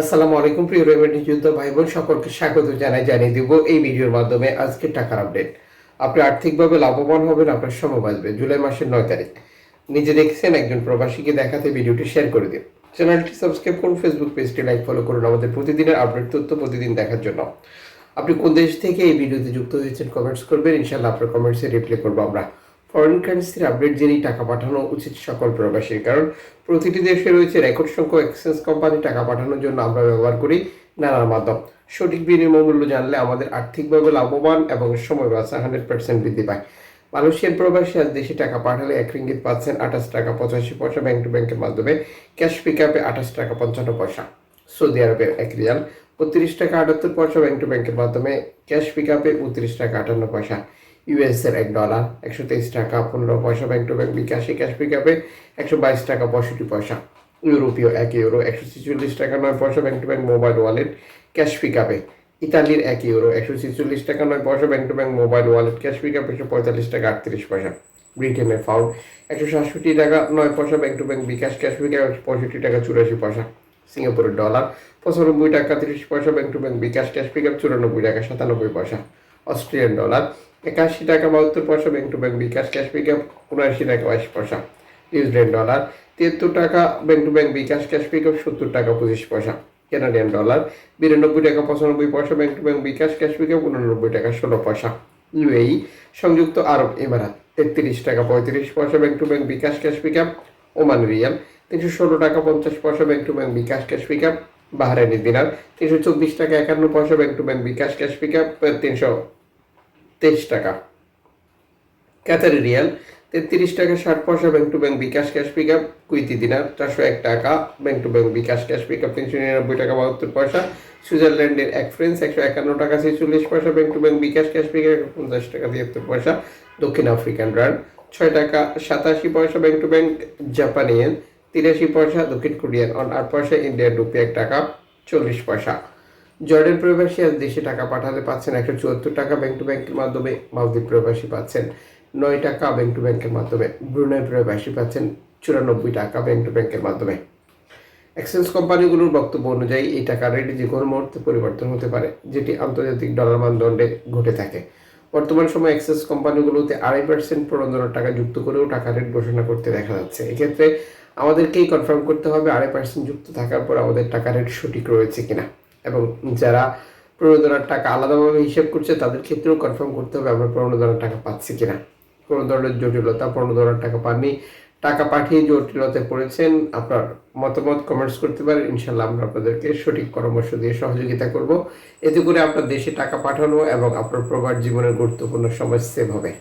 আসসালামু আলাইকুম, প্রিয় রেমিডি যুদ্ধ ভাই বোন সকলকে স্বাগত জানাই, জানিয়ে দিব এই ভিডিওর মাধ্যমে আজকে টাকার আপডেট। আপনি আর্থিকভাবে লাভবান হবেন, আপনার সময় বাঁচবে। জুলাই মাসের নয় তারিখ। নিজে দেখছেন একজন প্রবাসীকে দেখাতে ভিডিওটি শেয়ার করে দিন। চ্যানেলটি সাবস্ক্রাইব করুন, ফেসবুক পেজটি লাইক ফলো করুন আমাদের প্রতিদিনের আপডেট তথ্য প্রতিদিন দেখার জন্য। আপনি কোন দেশ থেকে এই ভিডিওতে যুক্ত হয়েছেন, কমেন্টস করবেন। ইনশাল্লাহ আপনার কমেন্টসে রিপ্লাই করব আমরা। ফরেন কারেন্সির আপডেট জেনেই টাকা পাঠানো উচিত সকল প্রবাসীর। কারণ প্রতিটি দেশে রয়েছে রেকর্ড সংখ্যক এক্সচেঞ্জ কোম্পানি টাকা পাঠানোর জন্য আমরা ব্যবহার করি নানান মাধ্যম। সঠিক বিনিময় মূল্য জানলে আমাদের আর্থিকভাবে লাভবান এবং সময় বাঁচা হান্ড্রেড পার্সেন্ট বৃদ্ধি পায়। মালয়েশিয়ান প্রবাসী আজ দেশে টাকা পাঠালে এক রিঙ্গিত পাচ্ছেন আঠাশ টাকা পঁচাশি পয়সা ব্যাংক টু ব্যাংকের মাধ্যমে ক্যাশ পিক আপে আঠাশ টাকা পঞ্চান্ন পয়সা। সৌদি আরবের এক রিয়াল, বত্রিশ টাকা আটাত্তর পয়সা ব্যাংক টু ব্যাংকের মাধ্যমে ক্যাশ পিক আপে উনত্রিশ টাকা আটান্ন পয়সা। ইউএস এর এক ডলার একশো তেইশ টাকা, পনেরো পয়সা ব্যাংক টু ব্যাংক বিকাশে ক্যাশ পিক আপে একশো বাইশ টাকা, পঁয়ষট্টি পয়সা। ইউরোপীয় এক ইউরো একশো ছেচল্লিশ টাকা, নয় পয়সা bank to bank mobile wallet cash pick আপে ইতালির এক ইউরো একশো ছেচল্লিশ টাকা, নয় পয়সা bank to bank mobile wallet cash pick up একশো পঁয়তাল্লিশ টাকা, আটত্রিশ পয়সা। ব্রিটেনের ফাউন্ড একশো সাতষট্টি টাকা, নয় পয়সা bank to bank bKash cash pick up একশো পঁয়ষট্টি টাকা, চুরাশি পয়সা। সিঙ্গাপুরের ডলার পঁচানব্বই টাকা, তিরিশ পয়সা bank to bank bKash cash pick up চুরানব্বই টাকা, সাতানব্বই পয়সা। অস্ট্রেলিয়ান ডলার একাশি টাকা বাহাত্তর পয়সা bank to bank bKash cash pick up উনআশি টাকা, বাইশ পয়সা। নিউজিল্যান্ড ডলার তিয়াত্তর টাকা bank to bank bKash cash pick up সত্তর টাকা, পঁচিশ পয়সা। কানাডিয়ান ডলার বিরানব্বই টাকা, পঁচানব্বই পয়সা bank to bank bKash cash pick up উননব্বই টাকা, ষোলো পয়সা। ইউএই সংযুক্ত আরব এমারাত, তেত্রিশ টাকা, পঁয়ত্রিশ পয়সা bank to bank bKash cash pick up Oman riyal, তিনশো ষোলো টাকা, পঞ্চাশ পয়সা bank to bank bKash cash pick up Bahraini dinar তিনশো চব্বিশ টাকা, একান্ন পয়সা bank to bank bKash cash pick up তিনশো তেইশ টাকা। ক্যাথারি রিয়াল, তেত্রিশ টাকা ষাট পয়সা bank to bank bKash cash pick up Kuwaiti dinar চারশো এক টাকা, bank to bank bKash cash pick up তিনশো নিরানব্বই টাকা বাহাত্তর পয়সা। সুইজারল্যান্ডের এক ফ্রেন্স একশো একান্ন টাকা ছেচল্লিশ পয়সা, bank to bank bKash cash pick up পঞ্চাশ টাকা তিয়াত্তর পয়সা। দক্ষিণ আফ্রিকান রান, ছয় টাকা সাতাশি পয়সা ব্যাংক টু ব্যাংক, জাপানিয়ান, তিরাশি পয়সা, দক্ষিণ কোরিয়ান অন আট পয়সা, ইন্ডিয়ান রুপি এক টাকা, চল্লিশ পয়সা। জর্ডান প্রবাসী আজ দেশে টাকা পাঠালে পাচ্ছেন একশো চুয়াত্তর টাকা ব্যাংক টু ব্যাংকের মাধ্যমে, মালদ্বীপ প্রবাসী পাচ্ছেন নয় টাকা ব্যাংক টু ব্যাংকের মাধ্যমে, ব্রুনাই প্রবাসী পাচ্ছেন চুরানব্বই টাকা ব্যাংক টু ব্যাংকের মাধ্যমে। এক্সচেঞ্জ কোম্পানিগুলোর বক্তব্য অনুযায়ী এই টাকার রেট যে কোনো মুহূর্তে পরিবর্তন হতে পারে, যেটি আন্তর্জাতিক ডলার মানদণ্ডে ঘটে থাকে। বর্তমান সময়ে এক্সচেঞ্জ কোম্পানিগুলোতে আড়াই পার্সেন্ট প্রণোদনার টাকা যুক্ত করেও টাকা রেট ঘোষণা করতে দেখা যাচ্ছে। এক্ষেত্রে আমাদেরকেই কনফার্ম করতে হবে, আড়াই পার্সেন্ট যুক্ত থাকার পর আমাদের টাকা রেট সঠিক রয়েছে কিনা। এবং যারা প্রণোদনার টাকা আলাদাভাবে হিসেব করছে, তাদের ক্ষেত্রেও কনফার্ম করতে হবে আমরা প্রণোদনার টাকা পাচ্ছি কিনা। কোনো ধরনের জটিলতা প্রণোদনার টাকা পাননি। টাকা পাঠিয়ে জটিলতায় পড়েছেন, আপনার মতামত কমেন্টস করতে পারেন। ইনশাল্লাহ আমরা আপনাদেরকে সঠিক পরামর্শ দিয়ে সহযোগিতা করব। এতে করে আপনার দেশে টাকা পাঠানো এবং আপনার প্রবাস জীবনের গুরুত্বপূর্ণ সময় সেভ হবে।